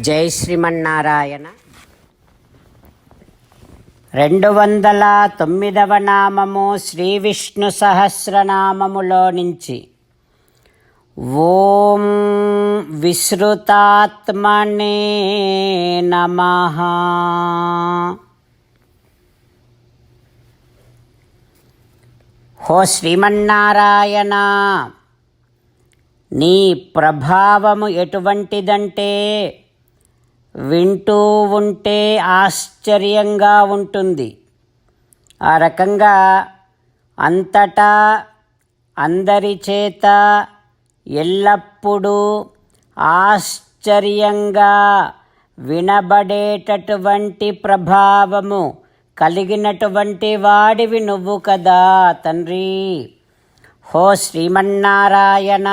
జై శ్రీమన్నారాయణ. రెండు వందల తొమ్మిదవ నామము శ్రీ విష్ణు సహస్రనామములో నుంచి. ఓం విశ్రుతాత్మనే నమ. హో శ్రీమన్నారాయణ నీ ప్రభావము ఎటువంటిదంటే వింటూ ఉంటే ఆశ్చర్యంగా ఉంటుంది. ఆ రకంగా అంతటా అందరి చేత ఎల్లప్పుడూ ఆశ్చర్యంగా వినబడేటటువంటి ప్రభావము కలిగినటువంటి వాడివి నువ్వు కదా తండ్రి. హో శ్రీమన్నారాయణ!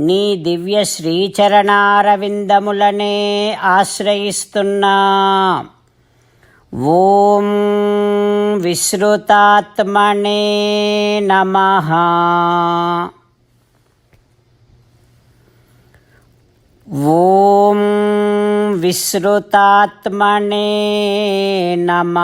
నీ దివ్య శ్రీచరణారవిందములనే ఆశ్రయిస్తున్నా. ఓం విశ్రుతాత్మనే నమ. ఓం విశ్రుతాత్మనే నమ.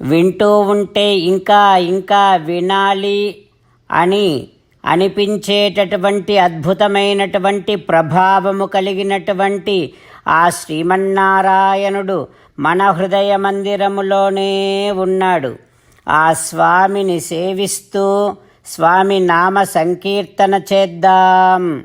వింటూ ఉంటే ఇంకా ఇంకా వినాలి అని అనిపించేటటువంటి అద్భుతమైనటువంటి ప్రభావము కలిగినటువంటి ఆ శ్రీమన్నారాయణుడు మన హృదయ మందిరములోనే ఉన్నాడు. ఆ స్వామిని సేవిస్తూ స్వామి నామ సంకీర్తన చేద్దాం.